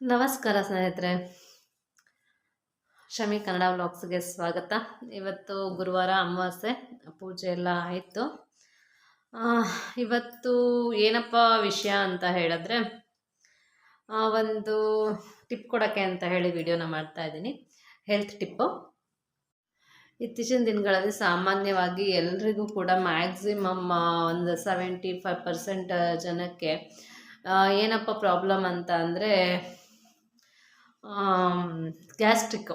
ನಮಸ್ಕಾರ ಸ್ನೇಹಿತರೆ. ಶಮಿ ಕನ್ನಡ ವ್ಲಾಗ್ಸ್ಗೆ ಸ್ವಾಗತ. ಇವತ್ತು ಗುರುವಾರ ಅಮಾವಾಸ್ಯೆ, ಪೂಜೆ ಎಲ್ಲ ಆಯಿತು. ಇವತ್ತು ಏನಪ್ಪ ವಿಷಯ ಅಂತ ಹೇಳಿದ್ರೆ ಒಂದು ಟಿಪ್ ಕೊಡೋಕ್ಕೆ ಅಂತ ಹೇಳಿ ವಿಡಿಯೋನ ಮಾಡ್ತಾ ಇದ್ದೀನಿ. Health tip. ಇತ್ತೀಚಿನ ದಿನಗಳಲ್ಲಿ ಸಾಮಾನ್ಯವಾಗಿ ಎಲ್ರಿಗೂ ಕೂಡ ಮ್ಯಾಕ್ಸಿಮಮ್ ಒಂದು ಸೆವೆಂಟಿ ಫೈವ್ ಪರ್ಸೆಂಟ್ ಜನಕ್ಕೆ ಏನಪ್ಪ ಪ್ರಾಬ್ಲಮ್ ಅಂತ ಅಂದರೆ ಗ್ಯಾಸ್ಟ್ರಿಕ್ಕು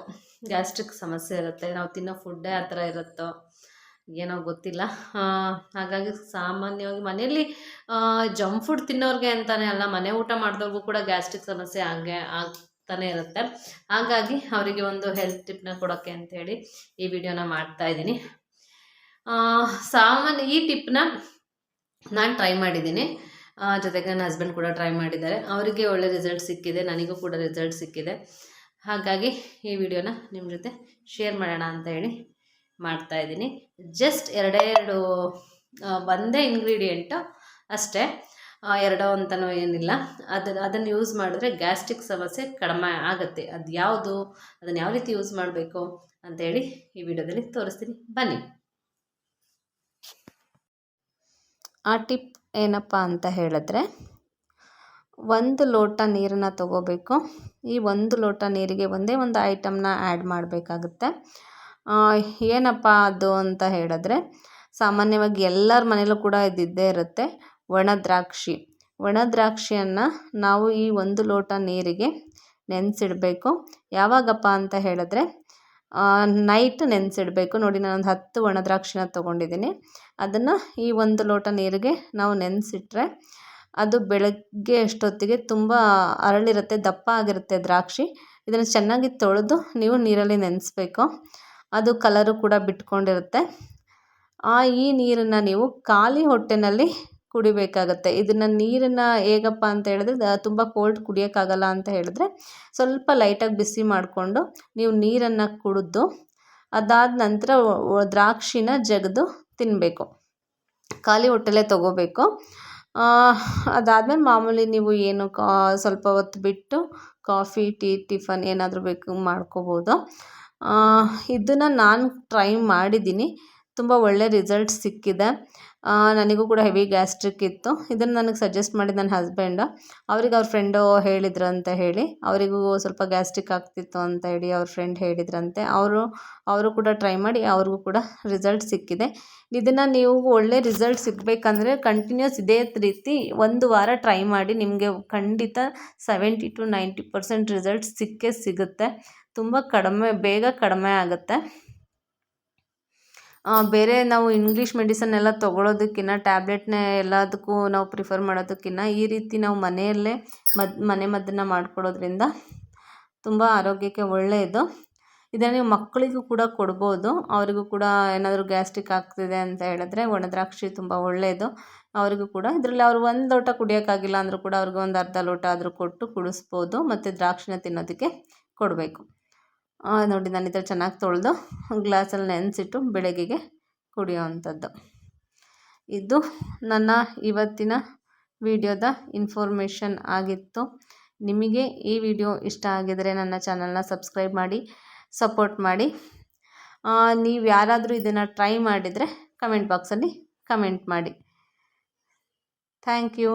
ಗ್ಯಾಸ್ಟ್ರಿಕ್ ಸಮಸ್ಯೆ ಇರುತ್ತೆ. ನಾವು ತಿನ್ನೋ ಫುಡ್ಡೇ ಆ ಥರ ಇರುತ್ತೋ ಏನೋ ಗೊತ್ತಿಲ್ಲ. ಹಾಗಾಗಿ ಸಾಮಾನ್ಯವಾಗಿ ಮನೆಯಲ್ಲಿ ಜಂಕ್ ಫುಡ್ ತಿನ್ನೋರಿಗೆ ಅಂತಲೇ ಅಲ್ಲ, ಮನೆ ಊಟ ಮಾಡಿದವ್ರಿಗೂ ಕೂಡ ಗ್ಯಾಸ್ಟ್ರಿಕ್ ಸಮಸ್ಯೆ ಹಾಗೆ ಆಗ್ತಾನೆ ಇರುತ್ತೆ. ಹಾಗಾಗಿ ಅವರಿಗೆ ಒಂದು ಹೆಲ್ತ್ ಟಿಪ್ನ ಕೊಡೋಕ್ಕೆ ಅಂತೇಳಿ ಈ ವಿಡಿಯೋನ ಮಾಡ್ತಾ ಇದ್ದೀನಿ. ಸಾಮಾನ್ಯ ಈ ಟಿಪ್ನ ನಾನು ಟ್ರೈ ಮಾಡಿದ್ದೀನಿ. ಜೊತೆಗೆ ನನ್ನ ಹಸ್ಬೆಂಡ್ ಕೂಡ ಟ್ರೈ ಮಾಡಿದ್ದಾರೆ. ಅವರಿಗೆ ಒಳ್ಳೆ ರಿಸಲ್ಟ್ ಸಿಕ್ಕಿದೆ, ನನಗೂ ಕೂಡ ರಿಸಲ್ಟ್ ಸಿಕ್ಕಿದೆ. ಹಾಗಾಗಿ ಈ ವಿಡಿಯೋನ ನಿಮ್ಮ ಜೊತೆ ಶೇರ್ ಮಾಡೋಣ ಅಂತ ಹೇಳಿ ಮಾಡ್ತಾ ಇದ್ದೀನಿ. ಜಸ್ಟ್ ಎರಡೇ ಎರಡು ಒಂದೇ ಇಂಗ್ರೀಡಿಯೆಂಟು ಅಷ್ಟೇ. ಎರಡೋ ಅಂತನೋ ಏನಿಲ್ಲ. ಅದನ್ನು ಅದನ್ನು ಯೂಸ್ ಮಾಡಿದ್ರೆ ಗ್ಯಾಸ್ಟ್ರಿಕ್ ಸಮಸ್ಯೆ ಕಡಿಮೆ ಆಗುತ್ತೆ. ಅದು ಯಾವುದು ಅದನ್ನು ಯಾವ ರೀತಿ ಯೂಸ್ ಮಾಡಬೇಕು ಅಂತೇಳಿ ಈ ವಿಡಿಯೋದಲ್ಲಿ ತೋರಿಸ್ತೀನಿ. ಬನ್ನಿ. ಆ ಟಿಪ್ ಏನಪ್ಪ ಅಂತ ಹೇಳಿದ್ರೆ, ಒಂದು ಲೋಟ ನೀರನ್ನು ತಗೋಬೇಕು. ಈ ಒಂದು ಲೋಟ ನೀರಿಗೆ ಒಂದೇ ಒಂದು ಐಟಮ್ನ ಆ್ಯಡ್ ಮಾಡಬೇಕಾಗುತ್ತೆ. ಏನಪ್ಪ ಅದು ಅಂತ ಹೇಳಿದ್ರೆ, ಸಾಮಾನ್ಯವಾಗಿ ಎಲ್ಲರ ಮನೇಲೂ ಕೂಡ ಇದ್ದಿದ್ದೇ ಇರುತ್ತೆ, ಒಣ ದ್ರಾಕ್ಷಿ. ನಾವು ಈ ಒಂದು ಲೋಟ ನೀರಿಗೆ ನೆನೆಸಿಡಬೇಕು. ಯಾವಾಗಪ್ಪ ಅಂತ ಹೇಳಿದ್ರೆ ನೈಟ್ ನೆನೆಸಿಡಬೇಕು. ನೋಡಿ, ನಾನೊಂದು ಹತ್ತು ಒಣ ದ್ರಾಕ್ಷಿನ ತೊಗೊಂಡಿದ್ದೀನಿ. ಅದನ್ನು ಈ ಒಂದು ಲೋಟ ನೀರಿಗೆ ನಾವು ನೆನೆಸಿಟ್ರೆ ಅದು ಬೆಳಗ್ಗೆ ಅಷ್ಟೊತ್ತಿಗೆ ತುಂಬ ಅರಳಿರುತ್ತೆ, ದಪ್ಪ ಆಗಿರುತ್ತೆ ದ್ರಾಕ್ಷಿ. ಇದನ್ನು ಚೆನ್ನಾಗಿ ತೊಳೆದು ನೀವು ನೀರಲ್ಲಿ ನೆನೆಸ್ಬೇಕು. ಅದು ಕಲರು ಕೂಡ ಬಿಟ್ಕೊಂಡಿರುತ್ತೆ. ಆ, ಈ ನೀರನ್ನು ನೀವು ಖಾಲಿ ಹೊಟ್ಟೆನಲ್ಲಿ ಕುಡಿಬೇಕಾಗತ್ತೆ. ಇದನ್ನು ನೀರನ್ನು ಹೇಗಪ್ಪ ಅಂತ ಹೇಳಿದ್ರೆ ತುಂಬ ಕೋಲ್ಡ್ ಕುಡಿಯೋಕ್ಕಾಗಲ್ಲ ಅಂತ ಹೇಳಿದ್ರೆ, ಸ್ವಲ್ಪ ಲೈಟಾಗಿ ಬಿಸಿ ಮಾಡಿಕೊಂಡು ನೀವು ನೀರನ್ನು ಕುಡಿದು, ಅದಾದ ನಂತರ ದ್ರಾಕ್ಷಿನ ಜಗದು ತಿನ್ನಬೇಕು ಖಾಲಿ ಹೊಟ್ಟೆಲೆ ತಗೋಬೇಕು. ಅದಾದಮೇಲೆ ಮಾಮೂಲಿ ನೀವು ಏನು ಕಾ, ಸ್ವಲ್ಪ ಹೊತ್ತು ಬಿಟ್ಟು ಕಾಫಿ ಟೀ ಟಿಫನ್ ಏನಾದರೂ ಬೇಕು ಮಾಡ್ಕೋಬೋದು. ಇದನ್ನು ನಾನು ಟ್ರೈ ಮಾಡಿದ್ದೀನಿ. ತುಂಬ ಒಳ್ಳೆ ರಿಸಲ್ಟ್ ಸಿಕ್ಕಿದೆ. ನನಗೂ ಕೂಡ ಹೆವಿ ಗ್ಯಾಸ್ಟ್ರಿಕ್ ಇತ್ತು. ಇದನ್ನು ನನಗೆ ಸಜೆಸ್ಟ್ ಮಾಡಿದ ನನ್ನ ಹಸ್ಬೆಂಡು ಅವ್ರಿಗೆ ಅವ್ರ ಫ್ರೆಂಡು ಹೇಳಿದ್ರು ಹೇಳಿ. ಅವರಿಗೂ ಸ್ವಲ್ಪ ಗ್ಯಾಸ್ಟ್ರಿಕ್ ಆಗ್ತಿತ್ತು ಅಂತ ಹೇಳಿ ಅವ್ರ ಫ್ರೆಂಡ್ ಹೇಳಿದ್ರಂತೆ. ಅವರು ಅವರು ಕೂಡ ಟ್ರೈ ಮಾಡಿ ಅವ್ರಿಗೂ ಕೂಡ ರಿಸಲ್ಟ್ ಸಿಕ್ಕಿದೆ. ಇದನ್ನು ನೀವು ಒಳ್ಳೆ ರಿಸಲ್ಟ್ ಸಿಗಬೇಕಂದ್ರೆ ಕಂಟಿನ್ಯೂಸ್ ಇದೇ ರೀತಿ ಒಂದು ವಾರ ಟ್ರೈ ಮಾಡಿ ನಿಮಗೆ ಖಂಡಿತ seventy to ninety percent result ಸಿಕ್ಕೇ ಸಿಗುತ್ತೆ. ತುಂಬ ಕಡಿಮೆ, ಬೇಗ ಕಡಿಮೆ ಆಗುತ್ತೆ. ಬೇರೆ ನಾವು ಇಂಗ್ಲೀಷ್ ಮೆಡಿಸನ್ ಎಲ್ಲ ತೊಗೊಳೋದಕ್ಕಿಂತ ಟ್ಯಾಬ್ಲೆಟ್ನೇ ಎಲ್ಲದಕ್ಕೂ ನಾವು ಪ್ರಿಫರ್ ಮಾಡೋದಕ್ಕಿಂತ ಈ ರೀತಿ ನಾವು ಮನೆಯಲ್ಲೇ ಮದ್, ಮನೆ ಮದ್ದನ್ನು ಮಾಡ್ಕೊಳ್ಳೋದ್ರಿಂದ ತುಂಬ ಆರೋಗ್ಯಕ್ಕೆ ಒಳ್ಳೆಯದು ಇದನ್ನು ನೀವು ಮಕ್ಕಳಿಗೂ ಕೂಡ ಕೊಡ್ಬೋದು. ಅವರಿಗೂ ಕೂಡ ಏನಾದರೂ ಗ್ಯಾಸ್ಟ್ರಿಕ್ ಆಗ್ತಿದೆ ಅಂತ ಹೇಳಿದ್ರೆ ಒಣದ್ರಾಕ್ಷಿ ತುಂಬ ಒಳ್ಳೆಯದು ಅವರಿಗೂ ಕೂಡ ಇದರಲ್ಲಿ ಅವರು ಒಂದು ಲೋಟ ಕುಡಿಯೋಕ್ಕಾಗಿಲ್ಲ ಅಂದರೂ ಕೂಡ ಅವ್ರಿಗೆ ಒಂದು ಅರ್ಧ ಲೋಟ ಆದರೂ ಕೊಟ್ಟು ಕುಡಿಸ್ಬೋದು ಮತ್ತು ದ್ರಾಕ್ಷಿನ ತಿನ್ನೋದಕ್ಕೆ ಕೊಡಬೇಕು. ನೋಡಿ ನಾನು ಈ ಥರ ಚೆನ್ನಾಗಿ ತೊಳೆದು ಗ್ಲಾಸಲ್ಲಿ ನೆನೆಸಿಟ್ಟು ಬೆಳಗ್ಗೆಗೆ ಕುಡಿಯೋ ಅಂಥದ್ದು ಇದು ನನ್ನ ಇವತ್ತಿನ ವಿಡಿಯೋದ ಇನ್ಫಾರ್ಮೇಷನ್ ಆಗಿತ್ತು. ನಿಮಗೆ ಈ ವಿಡಿಯೋ ಇಷ್ಟ ಆಗಿದರೆ ನನ್ನ ಚಾನಲ್ನ ಸಬ್ಸ್ಕ್ರೈಬ್ ಮಾಡಿ, ಸಪೋರ್ಟ್ ಮಾಡಿ. ನೀವು ಯಾರಾದರೂ ಇದನ್ನು ಟ್ರೈ ಮಾಡಿದರೆ ಕಮೆಂಟ್ ಬಾಕ್ಸಲ್ಲಿ ಕಮೆಂಟ್ ಮಾಡಿ. Thank you.